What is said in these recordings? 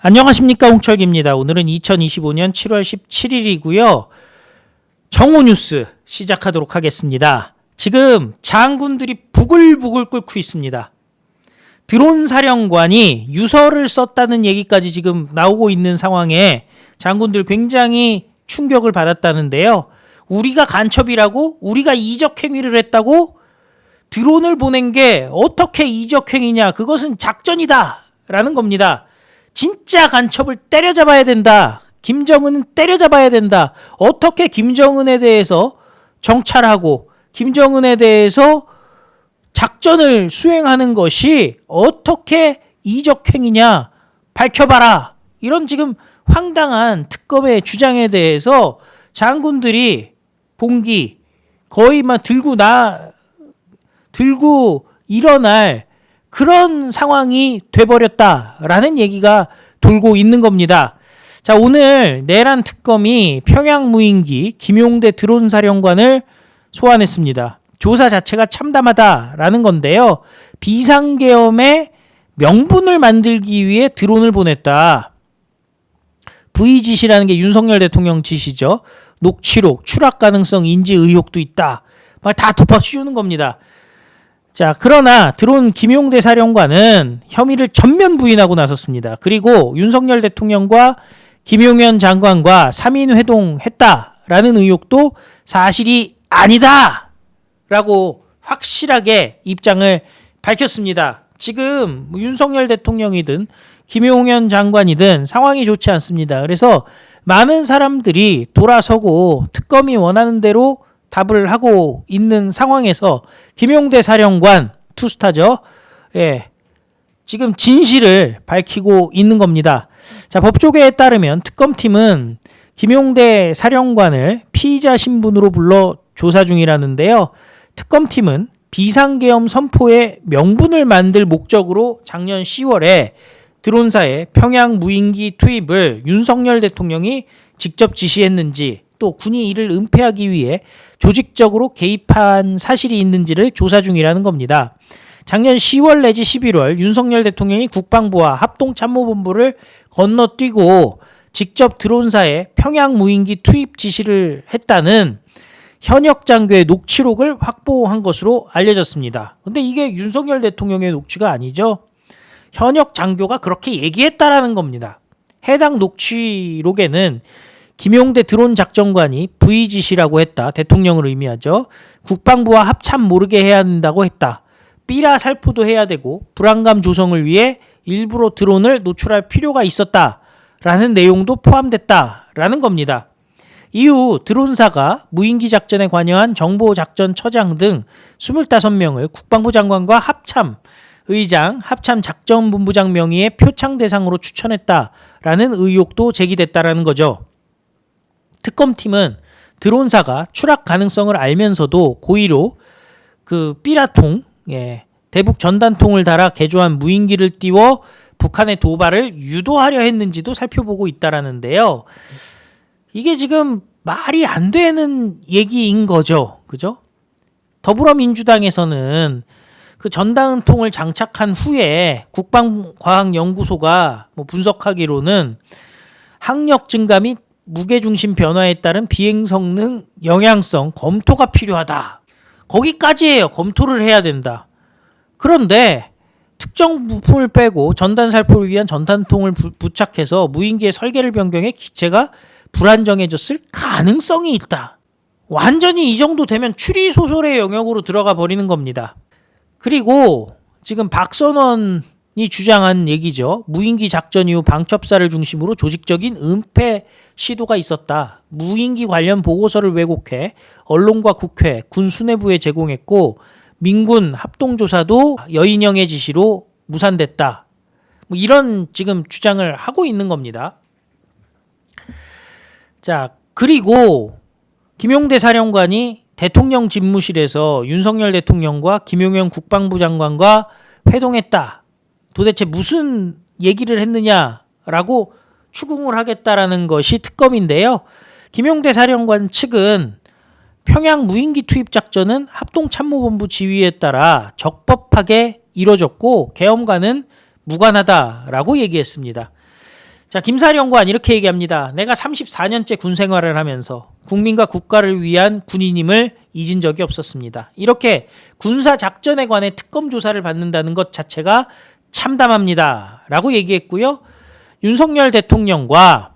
안녕하십니까 홍철기입니다. 오늘은 2025년 7월 17일이고요. 정오 뉴스 시작하도록 하겠습니다. 지금 장군들이 부글부글 끓고 있습니다. 드론 사령관이 유서를 썼다는 얘기까지 지금 나오고 있는 상황에 장군들 굉장히 충격을 받았다는데요. 우리가 간첩이라고 우리가 이적 행위를 했다고 드론을 보낸 게 어떻게 이적 행위냐? 그것은 작전이다라는 겁니다. 진짜 간첩을 때려잡아야 된다. 김정은은 때려잡아야 된다. 어떻게 김정은에 대해서 정찰하고 김정은에 대해서 작전을 수행하는 것이 어떻게 이적행위냐 밝혀봐라. 이런 지금 황당한 특검의 주장에 대해서 장군들이 봉기 거의 막 들고 나 들고 일어날 그런 상황이 돼버렸다라는 얘기가 돌고 있는 겁니다. 자, 오늘 내란 특검이 평양 무인기 김용대 드론 사령관을 소환했습니다. 조사 자체가 참담하다라는 건데요. 비상계엄의 명분을 만들기 위해 드론을 보냈다. VGC라는 게 윤석열 대통령 지시죠. 녹취록, 추락 가능성 인지 의혹도 있다. 막다 덮어씌우는 겁니다. 자, 그러나 드론 김용대 사령관은 혐의를 전면 부인하고 나섰습니다. 그리고 윤석열 대통령과 김용현 장관과 3인 회동했다라는 의혹도 사실이 아니다! 라고 확실하게 입장을 밝혔습니다. 지금 뭐 윤석열 대통령이든 김용현 장관이든 상황이 좋지 않습니다. 그래서 많은 사람들이 돌아서고 특검이 원하는 대로 답을 하고 있는 상황에서 김용대 사령관 투스타죠. 예. 지금 진실을 밝히고 있는 겁니다. 자, 법조계에 따르면 특검팀은 김용대 사령관을 피의자 신분으로 불러 조사 중이라는데요. 특검팀은 비상계엄 선포의 명분을 만들 목적으로 작년 10월에 드론사의 평양 무인기 투입을 윤석열 대통령이 직접 지시했는지 또 군이 이를 은폐하기 위해 조직적으로 개입한 사실이 있는지를 조사 중이라는 겁니다. 작년 10월 내지 11월 윤석열 대통령이 국방부와 합동참모본부를 건너뛰고 직접 드론사에 평양 무인기 투입 지시를 했다는 현역 장교의 녹취록을 확보한 것으로 알려졌습니다. 근데 이게 윤석열 대통령의 녹취가 아니죠. 현역 장교가 그렇게 얘기했다라는 겁니다. 해당 녹취록에는 김용대 드론 작전관이 VGC라고 했다. 대통령을 의미하죠. 국방부와 합참 모르게 해야 한다고 했다. 삐라 살포도 해야 되고 불안감 조성을 위해 일부러 드론을 노출할 필요가 있었다. 라는 내용도 포함됐다 라는 겁니다. 이후 드론사가 무인기 작전에 관여한 정보작전 처장 등 25명을 국방부 장관과 합참 의장, 합참 작전본부장 명의의 표창 대상으로 추천했다라는 의혹도 제기됐다라는 거죠. 특검팀은 드론사가 추락 가능성을 알면서도 고의로 그 삐라통, 예, 대북 전단통을 달아 개조한 무인기를 띄워 북한의 도발을 유도하려 했는지도 살펴보고 있다라는데요. 이게 지금 말이 안 되는 얘기인 거죠. 그죠? 더불어민주당에서는 그 전단통을 장착한 후에 국방과학연구소가 뭐 분석하기로는 학력 및 무게중심 변화에 따른 비행 성능 영향성 검토가 필요하다. 거기까지예요. 검토를 해야 된다. 그런데 특정 부품을 빼고 전단 살포를 위한 전단통을 부, 부착해서 무인기의 설계를 변경해 기체가 불안정해졌을 가능성이 있다. 완전히 이 정도 되면 추리 소설의 영역으로 들어가 버리는 겁니다. 그리고 지금 박선원이 주장한 얘기죠. 무인기 작전 이후 방첩사를 중심으로 조직적인 은폐 시도가 있었다. 무인기 관련 보고서를 왜곡해 언론과 국회, 군 수뇌부에 제공했고 민군 합동조사도 여인영의 지시로 무산됐다. 뭐 이런 지금 주장을 하고 있는 겁니다. 자, 그리고 김용대 사령관이 대통령 집무실에서 윤석열 대통령과 김용현 국방부 장관과 회동했다. 도대체 무슨 얘기를 했느냐라고 추궁을 하겠다라는 것이 특검인데요. 김용대 사령관 측은 평양 무인기 투입 작전은 합동참모본부 지휘에 따라 적법하게 이뤄졌고 계엄과는 무관하다라고 얘기했습니다. 자, 김사령관 이렇게 얘기합니다. 내가 34년째 군 생활을 하면서 국민과 국가를 위한 군인임을 잊은 적이 없었습니다. 이렇게 군사 작전에 관해 특검 조사를 받는다는 것 자체가 참담합니다. 라고 얘기했고요. 윤석열 대통령과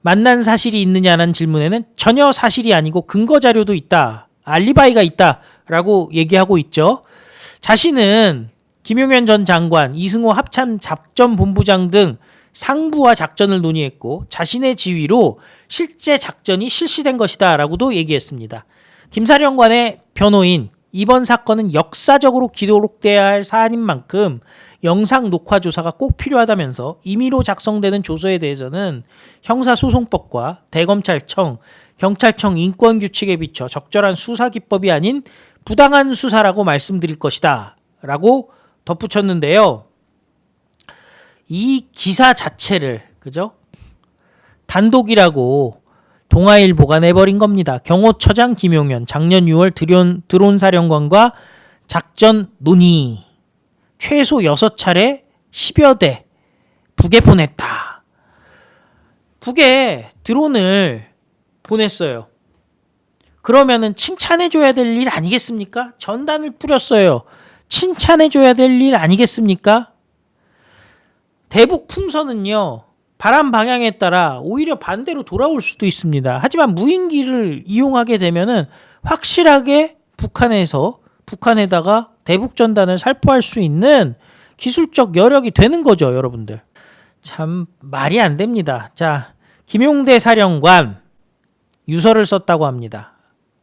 만난 사실이 있느냐는 질문에는 전혀 사실이 아니고 근거 자료도 있다. 알리바이가 있다 라고 얘기하고 있죠. 자신은 김용현 전 장관, 이승호 합참 작전 본부장 등 상부와 작전을 논의했고 자신의 지휘로 실제 작전이 실시된 것이다 라고도 얘기했습니다. 김사령관의 변호인 이번 사건은 역사적으로 기록돼야 할 사안인 만큼 영상 녹화 조사가 꼭 필요하다면서 임의로 작성되는 조서에 대해서는 형사소송법과 대검찰청, 경찰청 인권 규칙에 비춰 적절한 수사 기법이 아닌 부당한 수사라고 말씀드릴 것이다. 라고 덧붙였는데요. 이 기사 자체를, 그죠? 단독이라고 동아일보가 내버린 겁니다. 경호처장 김용현, 작년 6월 드론, 드론 사령관과 작전 논의. 최소 6차례 10여 대 북에 보냈다. 북에 드론을 보냈어요. 그러면은 칭찬해줘야 될 일 아니겠습니까? 전단을 뿌렸어요. 칭찬해줘야 될 일 아니겠습니까? 대북 풍선은요, 바람 방향에 따라 오히려 반대로 돌아올 수도 있습니다. 하지만 무인기를 이용하게 되면은 확실하게 북한에서 북한에다가 대북 전단을 살포할 수 있는 기술적 여력이 되는 거죠, 여러분들. 참 말이 안 됩니다. 자, 김용대 사령관 유서를 썼다고 합니다.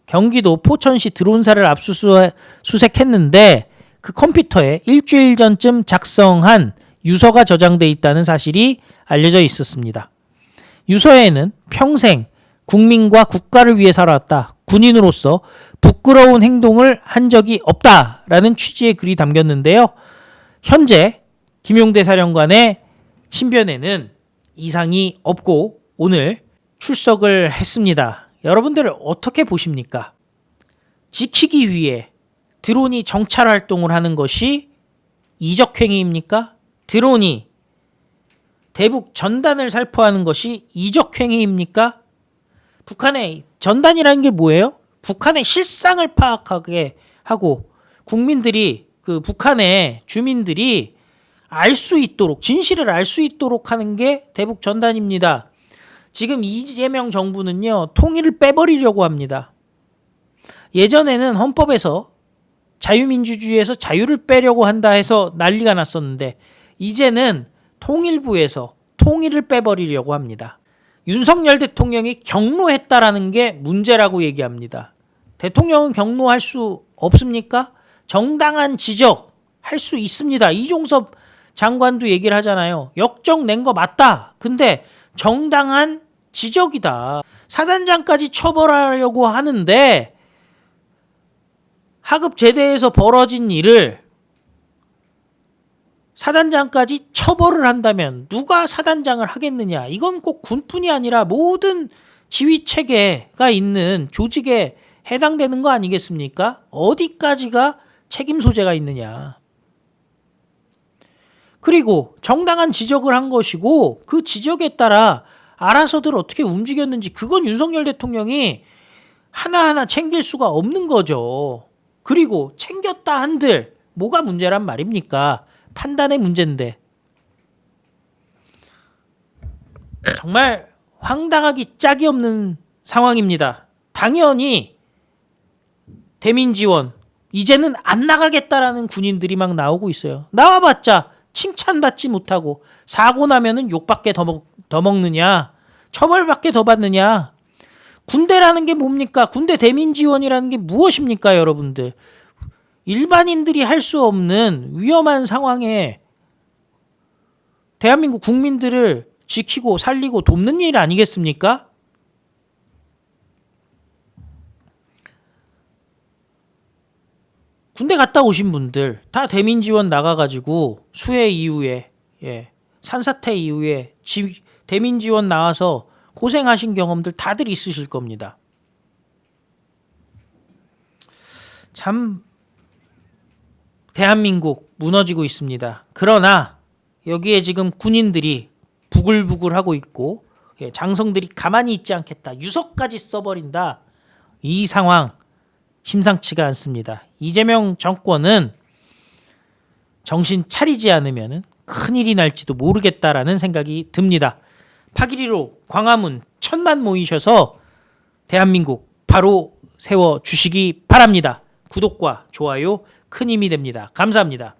경기도 포천시 드론사를 압수수색했는데 그 컴퓨터에 일주일 전쯤 작성한 유서가 저장돼 있다는 사실이 알려져 있었습니다. 유서에는 평생 국민과 국가를 위해 살아왔다. 군인으로서 부끄러운 행동을 한 적이 없다 라는 취지의 글이 담겼는데요. 현재 김용대 사령관의 신변에는 이상이 없고 오늘 출석을 했습니다. 여러분들 어떻게 보십니까? 지키기 위해 드론이 정찰 활동을 하는 것이 이적행위입니까? 드론이 대북 전단을 살포하는 것이 이적행위입니까? 북한의 전단이라는 게 뭐예요? 북한의 실상을 파악하게 하고 국민들이 그 북한의 주민들이 알 수 있도록 진실을 알 수 있도록 하는 게 대북 전단입니다. 지금 이재명 정부는요 통일을 빼버리려고 합니다. 예전에는 헌법에서 자유민주주의에서 자유를 빼려고 한다 해서 난리가 났었는데 이제는 통일부에서 통일을 빼버리려고 합니다. 윤석열 대통령이 경로했다라는 게 문제라고 얘기합니다. 대통령은 경로할 수 없습니까? 정당한 지적 할 수 있습니다. 이종섭 장관도 얘기를 하잖아요. 역적 낸거 맞다. 근데 정당한 지적이다. 사단장까지 처벌하려고 하는데 하급 제대에서 벌어진 일을 사단장까지 처벌을 한다면 누가 사단장을 하겠느냐? 이건 꼭 군뿐이 아니라 모든 지휘 체계가 있는 조직에 해당되는 거 아니겠습니까? 어디까지가 책임 소재가 있느냐? 그리고 정당한 지적을 한 것이고 그 지적에 따라 알아서들 어떻게 움직였는지 그건 윤석열 대통령이 하나하나 챙길 수가 없는 거죠. 그리고 챙겼다 한들 뭐가 문제란 말입니까? 판단의 문제인데. 정말 황당하기 짝이 없는 상황입니다. 당연히 대민 지원 이제는 안 나가겠다라는 군인들이 막 나오고 있어요. 나와봤자 칭찬받지 못하고 사고 나면은 욕밖에 더, 먹, 더 먹느냐? 처벌밖에 더 받느냐? 군대라는 게 뭡니까? 군대 대민 지원이라는 게 무엇입니까 여러분들 일반인들이 할 수 없는 위험한 상황에 대한민국 국민들을 지키고 살리고 돕는 일 아니겠습니까? 군대 갔다 오신 분들 다 대민 지원 나가가지고 수해 이후에 예, 산사태 이후에 지, 대민 지원 나와서 고생하신 경험들 다들 있으실 겁니다. 참 대한민국 무너지고 있습니다. 그러나 여기에 지금 군인들이 부글부글 하고 있고 예, 장성들이 가만히 있지 않겠다. 유서까지 써버린다. 이 상황 심상치가 않습니다. 이재명 정권은 정신 차리지 않으면 큰일이 날지도 모르겠다라는 생각이 듭니다. 파기리로 광화문 천만 모이셔서 대한민국 바로 세워 주시기 바랍니다. 구독과 좋아요 큰 힘이 됩니다. 감사합니다.